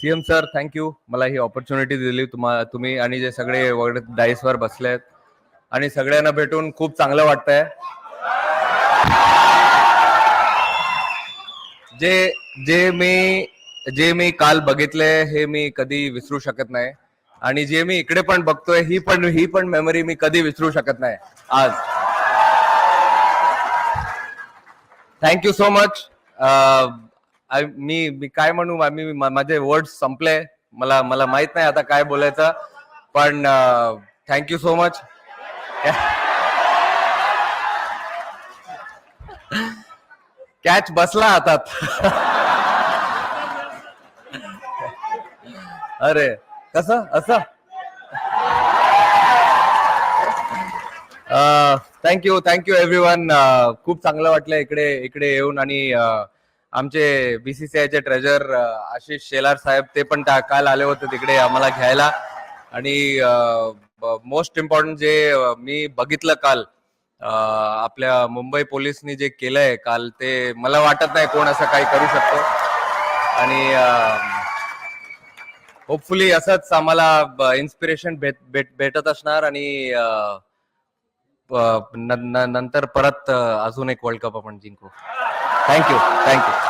CM sir thank you मला ही opportunity दिली तुम्हाला तुम्ही आणि जे सगळे वगैरे डाईसवर बसलेत आणि सगळ्यांना भेटून खूप चांगलं वाटतंय. जे जे मी जे मी काल बघितले हे मी कधी विसरू शकत नाही. आणि जे मी इकडे पण बघतोय ही पण ही पण मेमरी मी कधी विसरू शकत नाही. आज. थँक्यू सो मच मी मी काय म्हणू मी माझे वर्ड संपले. मला मला माहीत नाही आता काय बोलायचं. पण थँक्यू सो मच कॅच बसला हातात. अरे कसं असं? थँक्यू थँक्यू एव्हरीवन खूप चांगलं वाटलं इकडे इकडे येऊन आणि आमचे बीसीसीआयचे ट्रेजर आशिष शेलार साहेब ते पण काल आले होते तिकडे आम्हाला घ्यायला. आणि मोस्ट इम्पॉर्टंट जे मी बघितलं काल आपल्या मुंबई पोलिसनी जे केलंय काल ते मला वाटत नाही कोण असं काही करू शकतो. आणि होपफुली असंच आम्हाला इन्स्पिरेशन भेट भेट भेटत असणार आणि नंतर परत अजून एक वर्ल्ड कप आपण जिंकू. Thank you thank you